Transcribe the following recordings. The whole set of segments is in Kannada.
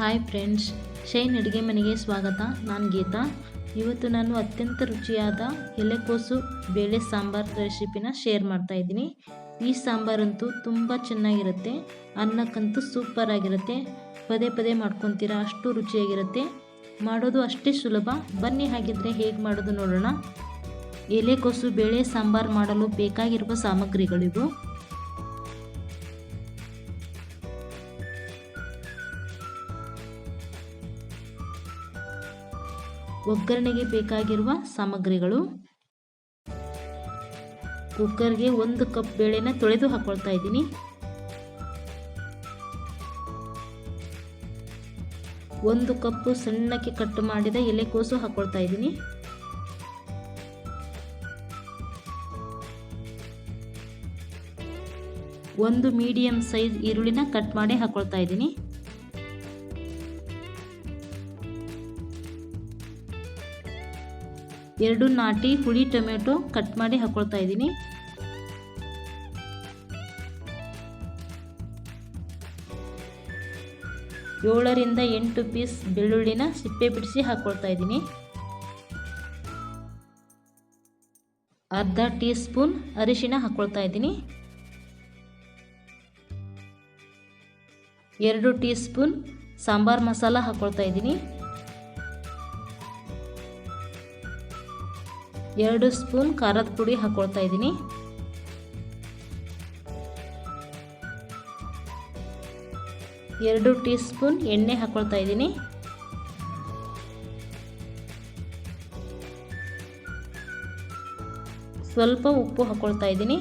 ಹಾಯ್ ಫ್ರೆಂಡ್ಸ್ ಶೈನ್ ಅಡುಗೆ ಮನೆಗೆ ಸ್ವಾಗತ. ನಾನು ಗೀತಾ. ಇವತ್ತು ನಾನು ಅತ್ಯಂತ ರುಚಿಯಾದ ಎಲೆಕೋಸು, ಬೇಳೆ ಸಾಂಬಾರ್ ರೆಸಿಪಿನ ಶೇರ್ ಮಾಡ್ತಾ ಇದ್ದೀನಿ. ಈ ಸಾಂಬಾರಂತೂ ತುಂಬ ಚೆನ್ನಾಗಿರುತ್ತೆ. ಅನ್ನಕ್ಕಂತೂ ಸೂಪರ್ ಆಗಿರುತ್ತೆ. ಪದೇ ಪದೇ ಮಾಡ್ಕೊತೀರ ಅಷ್ಟು ರುಚಿಯಾಗಿರುತ್ತೆ. ಮಾಡೋದು ಅಷ್ಟೇ ಸುಲಭ. ಬನ್ನಿ ಹಾಗಿದ್ರೆ ಹೇಗೆ ಮಾಡೋದು ನೋಡೋಣ. ಎಲೆಕೋಸು, ಬೇಳೆ ಸಾಂಬಾರ್ ಮಾಡಲು ಬೇಕಾಗಿರುವ ಸಾಮಗ್ರಿಗಳಿವು. ಒಗ್ಗರಣೆಗೆ ಬೇಕಾಗಿರುವ ಸಾಮಗ್ರಿಗಳು. ಕುಕ್ಕರ್ಗೆ ಒಂದು ಕಪ್ ಬೇಳೆನ ತೊಳೆದು ಹಾಕೊಳ್ತಾ ಇದ್ದೀನಿ. ಒಂದು ಕಪ್ಪು ಸಣ್ಣಕ್ಕೆ ಕಟ್ ಮಾಡಿದ ಎಲೆಕೋಸು ಹಾಕೊಳ್ತಾ ಇದ್ದೀನಿ. ಒಂದು ಮೀಡಿಯಂ ಸೈಜ್ ಈರುಳ್ಳಿನ ಕಟ್ ಮಾಡಿ ಹಾಕೊಳ್ತಾ ಇದ್ದೀನಿ. ಎರಡು ನಾಟಿ ಹುಳಿ ಟೊಮೆಟೊ ಕಟ್ ಮಾಡಿ ಹಾಕೊಳ್ತಾ ಇದ್ದೀನಿ. ಏಳರಿಂದ ಎಂಟು ಪೀಸ್ ಬೆಳ್ಳುಳ್ಳಿನ ಸಿಪ್ಪೆ ಬಿಡಿಸಿ ಹಾಕೊಳ್ತಾ ಇದ್ದೀನಿ. ಅರ್ಧ ಟೀ ಸ್ಪೂನ್ ಅರಿಶಿನ ಹಾಕೊಳ್ತಾ ಇದ್ದೀನಿ. ಎರಡು ಟೀ ಸ್ಪೂನ್ ಸಾಂಬಾರ್ ಮಸಾಲ ಹಾಕೊಳ್ತಾ ಇದ್ದೀನಿ. ಎರಡು ಸ್ಪೂನ್ ಖಾರದ ಪುಡಿ ಹಾಕೊಳ್ತಾ ಇದ್ದೀನಿ. ಎರಡು ಟೀ ಸ್ಪೂನ್ ಎಣ್ಣೆ ಹಾಕೊಳ್ತಾ ಇದ್ದೀನಿ. ಸ್ವಲ್ಪ ಉಪ್ಪು ಹಾಕೊಳ್ತಾ ಇದ್ದೀನಿ.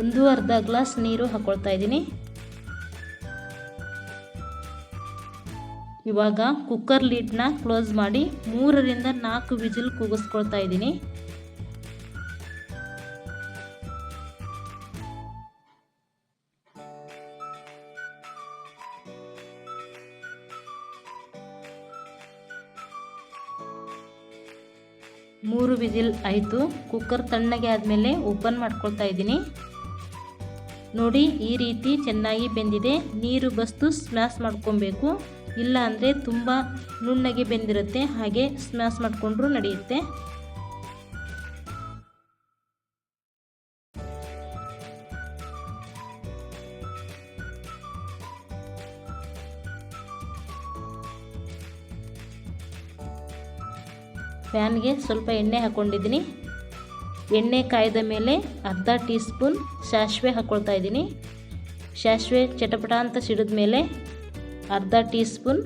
ಒಂದು ಅರ್ಧ ಗ್ಲಾಸ್ ನೀರು ಹಾಕೊಳ್ತಾ ಇದ್ದೀನಿ. ಇವಾಗ ಕುಕ್ಕರ್ ಲೀಡ್ನ ಕ್ಲೋಸ್ ಮಾಡಿ ಮೂರರಿಂದ ನಾಲ್ಕು ವಿಜಿಲ್ ಕೂಗಿಸ್ಕೊಳ್ತಾ ಇದ್ದೀನಿ. ಮೂರು ವಿಜಿಲ್ ಆಯಿತು. ಕುಕ್ಕರ್ ತಣ್ಣಗೆ ಆದಮೇಲೆ ಓಪನ್ ಮಾಡ್ಕೊಳ್ತಾ ಇದ್ದೀನಿ. ನೋಡಿ, ಈ ರೀತಿ ಚೆನ್ನಾಗಿ ಬೆಂದಿದೆ. ನೀರು ಬಸ್ತು ಸ್ಮ್ಯಾಶ್ ಮಾಡ್ಕೊಬೇಕು. ಇಲ್ಲ ಅಂದರೆ ತುಂಬ ನುಣ್ಣಗೆ ಬೆಂದಿರುತ್ತೆ, ಹಾಗೆ ಸ್ಮ್ಯಾಶ್ ಮಾಡಿಕೊಂಡ್ರೂ ನಡೆಯುತ್ತೆ. ಪ್ಯಾನ್ಗೆ ಸ್ವಲ್ಪ ಎಣ್ಣೆ ಹಾಕ್ಕೊಂಡಿದ್ದೀನಿ ಎಣ್ಣೆ ಕಾಯ್ದ ಮೇಲೆ ಅರ್ಧ ಟೀ ಸ್ಪೂನ್ ಸಾಸಿವೆ ಹಾಕ್ಕೊಳ್ತಾ ಇದ್ದೀನಿ. ಸಾಸಿವೆ ಚಟಪಟ ಅಂತ ಸಿಡಿದ ಮೇಲೆ ಅರ್ಧ ಟೀ ಸ್ಪೂನ್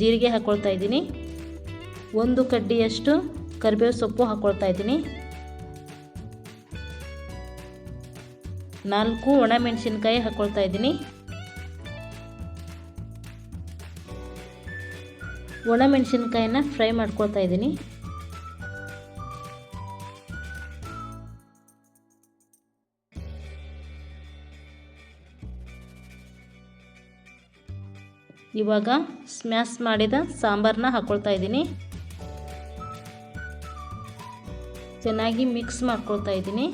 ಜೀರಿಗೆ ಹಾಕ್ಕೊಳ್ತಾ ಇದ್ದೀನಿ. ಒಂದು ಕಡ್ಡಿಯಷ್ಟು ಕರಿಬೇವು ಸೊಪ್ಪು ಹಾಕ್ಕೊಳ್ತಾ ಇದ್ದೀನಿ. ನಾಲ್ಕು ಒಣಮೆಣಸಿನ್ಕಾಯಿ ಹಾಕ್ಕೊಳ್ತಾ ಇದ್ದೀನಿ. ಒಣಮೆಣಸಿನ್ಕಾಯಿನ ಫ್ರೈ ಮಾಡ್ಕೊಳ್ತಾ ಇದ್ದೀನಿ. ಇವಾಗ ಸ್ಮ್ಯಾಶ್ ಮಾಡಿದ ಸಾಂಬಾರನ್ನ ಹಾಕ್ಕೊಳ್ತಾ ಇದ್ದೀನಿ. ಚೆನ್ನಾಗಿ ಮಿಕ್ಸ್ ಮಾಡ್ಕೊಳ್ತಾ ಇದ್ದೀನಿ.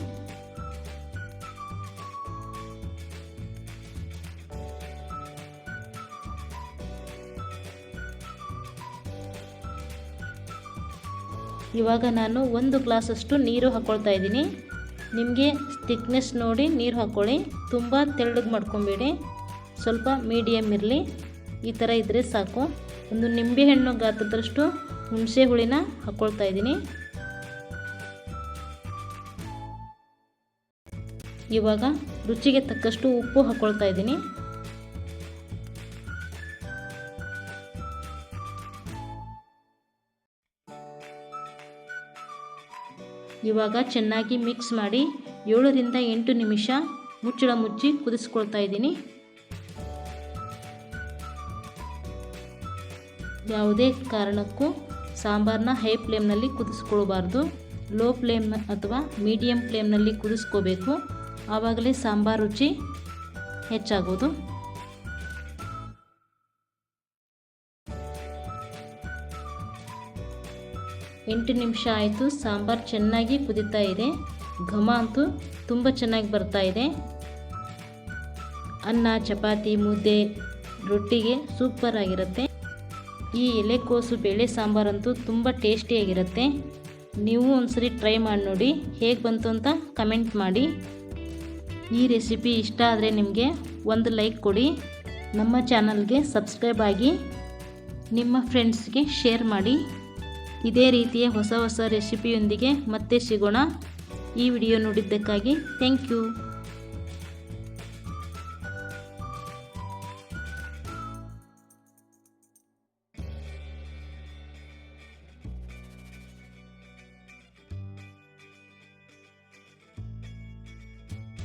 ಇವಾಗ ನಾನು ಒಂದು ಗ್ಲಾಸಷ್ಟು ನೀರು ಹಾಕ್ಕೊಳ್ತಾ ಇದ್ದೀನಿ. ನಿಮಗೆ ಥಿಕ್ನೆಸ್ ನೋಡಿ ನೀರು ಹಾಕ್ಕೊಳ್ಳಿ ತುಂಬ ತೆಳ್ಳಗೆ ಮಾಡ್ಕೊಬೇಡಿ. ಸ್ವಲ್ಪ ಮೀಡಿಯಮ್ ಇರಲಿ. ಈ ಥರ ಇದ್ದರೆ ಸಾಕು. ಒಂದು ನಿಂಬೆಹಣ್ಣು ಗಾತ್ರದಷ್ಟು ಹುಣಸೆ ಹುಳಿನ ಹಾಕ್ಕೊಳ್ತಾ ಇದ್ದೀನಿ. ಇವಾಗ ರುಚಿಗೆ ತಕ್ಕಷ್ಟು ಉಪ್ಪು ಹಾಕ್ಕೊಳ್ತಾ ಇದ್ದೀನಿ. ಇವಾಗ ಚೆನ್ನಾಗಿ ಮಿಕ್ಸ್ ಮಾಡಿ ಏಳರಿಂದ ಎಂಟು ನಿಮಿಷ ಮುಚ್ಚಳ ಮುಚ್ಚಿ ಕುದಿಸ್ಕೊಳ್ತಾ ಇದ್ದೀನಿ. ಯಾವುದೇ ಕಾರಣಕ್ಕೂ ಸಾಂಬಾರನ್ನ ಹೈ ಫ್ಲೇಮ್ನಲ್ಲಿ ಕುದಿಸ್ಕೊಳ್ಬಾರ್ದು. ಲೋ ಫ್ಲೇಮ್ ಅಥವಾ ಮೀಡಿಯಮ್ ಫ್ಲೇಮ್ನಲ್ಲಿ ಕುದಿಸ್ಕೋಬೇಕು. ಆವಾಗಲೇ ಸಾಂಬಾರು ರುಚಿ ಹೆಚ್ಚಾಗೋದು. ಎಂಟು ನಿಮಿಷ ಆಯಿತು, ಸಾಂಬಾರು ಚೆನ್ನಾಗಿ ಕುದೀತಾ ಇದೆ. ಘಮ ಅಂತೂ ತುಂಬ ಚೆನ್ನಾಗಿ ಬರ್ತಾ ಇದೆ. ಅನ್ನ, ಚಪಾತಿ, ಮುದ್ದೆ, ರೊಟ್ಟಿಗೆ ಸೂಪರ್ ಆಗಿರುತ್ತೆ. ಈ ಎಲೆಕೋಸು ಬೇಳೆ ಸಾಂಬಾರಂತೂ ತುಂಬ ಟೇಸ್ಟಿಯಾಗಿರುತ್ತೆ. ನೀವು ಒಂದ್ಸರಿ ಟ್ರೈ ಮಾಡಿ ನೋಡಿ, ಹೇಗೆ ಬಂತು ಅಂತ ಕಮೆಂಟ್ ಮಾಡಿ. ಈ ರೆಸಿಪಿ ಇಷ್ಟ ಆದರೆ ನಿಮಗೆ ಒಂದು ಲೈಕ್ ಕೊಡಿ. ನಮ್ಮ ಚಾನಲ್ಗೆ ಸಬ್ಸ್ಕ್ರೈಬ್ ಆಗಿ ನಿಮ್ಮ ಫ್ರೆಂಡ್ಸ್ಗೆ ಶೇರ್ ಮಾಡಿ. ಇದೇ ರೀತಿಯ ಹೊಸ ಹೊಸ ರೆಸಿಪಿಯೊಂದಿಗೆ ಮತ್ತೆ ಸಿಗೋಣ. ಈ ವಿಡಿಯೋ ನೋಡಿದ್ದಕ್ಕಾಗಿ ಥ್ಯಾಂಕ್ ಯು.